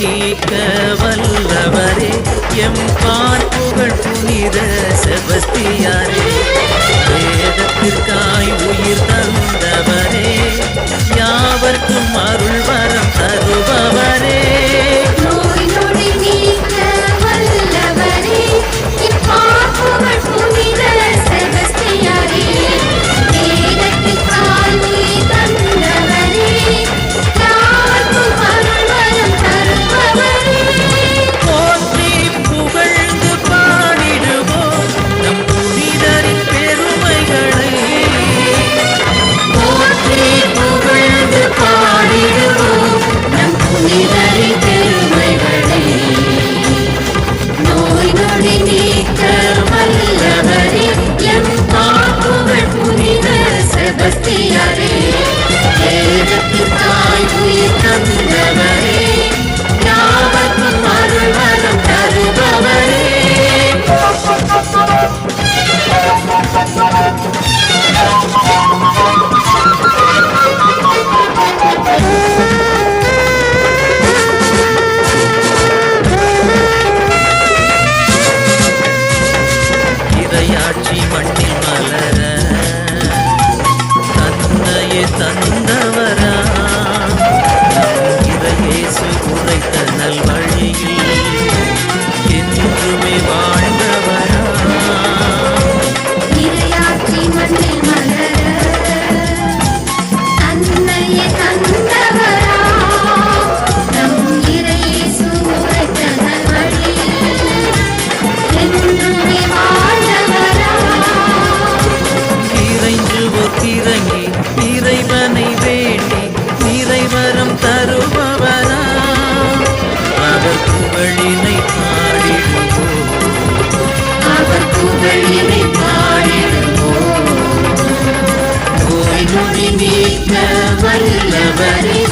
நீக்க வல்லவரே எம் பார் புகழ் புனித செபஸ்தியாரே. Shiva வல்லவரே.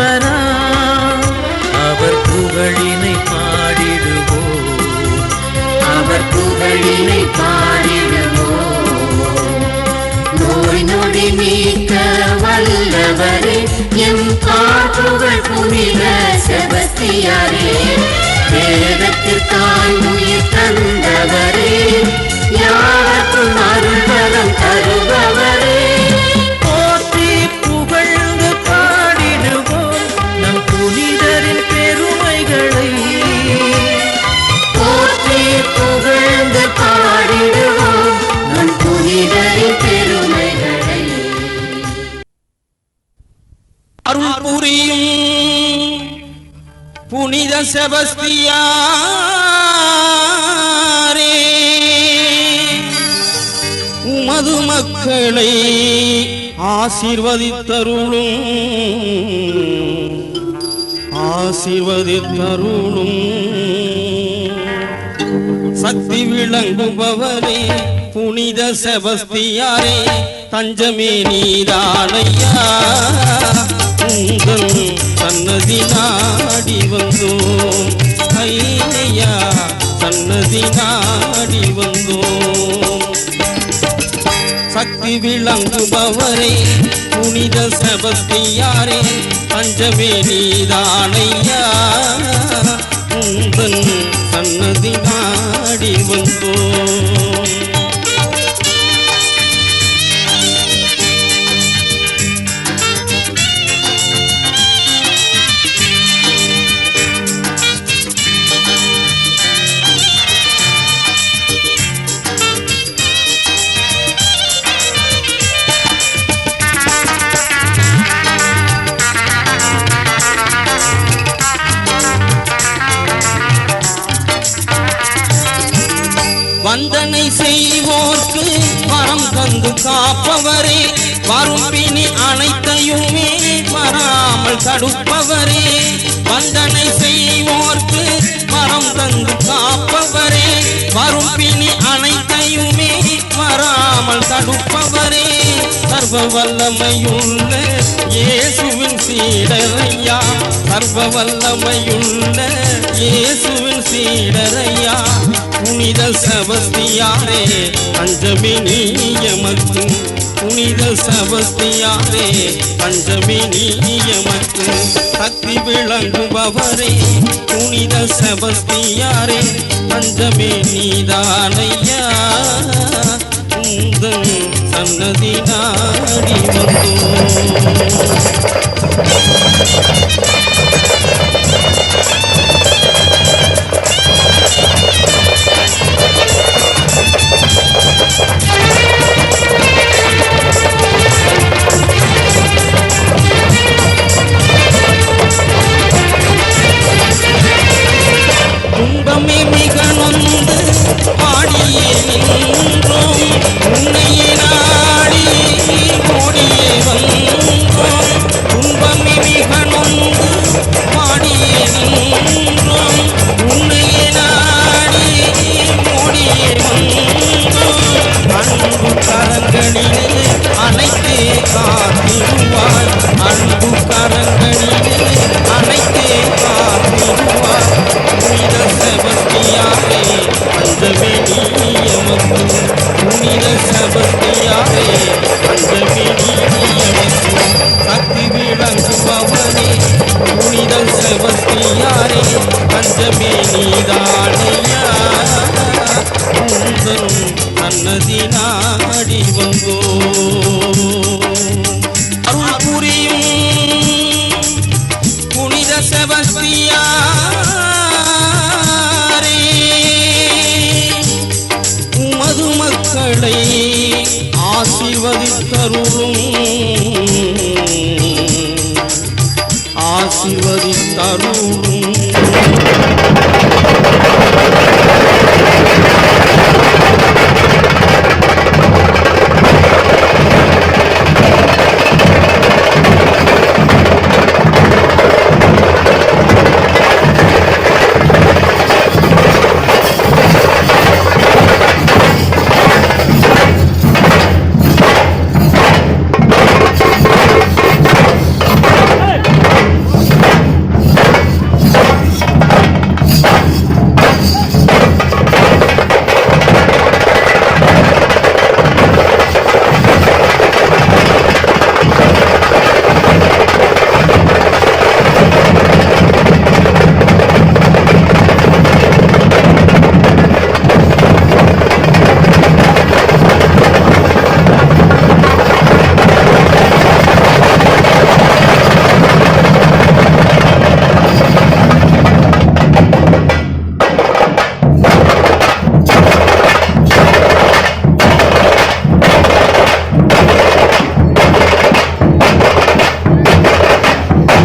ஆண்டவரா அவர் புகழினை பாடிடுவோம் அவர் புகழினை பாடிடுவோம் நோய் நொடி நீக்க வல்லவரே எம் பாப்புகள் புனித செபஸ்தியாரே வேதத்திற்காய் உயிர் தந்தவரே யாருக்கும் அருள்வரம் தருபவரே. செபஸ்தியாரே உமது மக்களை ஆசீர்வதித்தருளும். ஆசீர்வதித்தருளும். சக்தி விளங்குபவரே புனித செபஸ்தியாரே தஞ்சமே நீதானையா உங்கள் சன்னதி நாடி வந்தோம் ஐயா சன்னதி நாடி வந்தோம் சக்தி விளங்குபவரே புனித செபஸ்தியாரே பஞ்சமே நீதானையா உந்தன் சன்னதி நாடி வந்தோம். தடுப்பவரே வந்தனை செய்வோர்க்கு மரம் தந்து காப்பவரே வரும் பிணி அனைத்தையுமே வராமல் தடுப்பவரே. சர்வ வல்லமையுள்ள இயேசுவின் சீடரையா சர்வ வல்லமையுள்ள இயேசுவின் சீடரையா. புனித சபஸ்தியாரே பஞ்சமி நீயமக்கு புனித சபஸ்தியாரே பஞ்சமி நீயமக்கு சக்தி விளங்குபவரே புனித சபஸ்தியாரே பஞ்சமி நீதானையா உந்தன் சன்னதி நாடி வந்தோம்.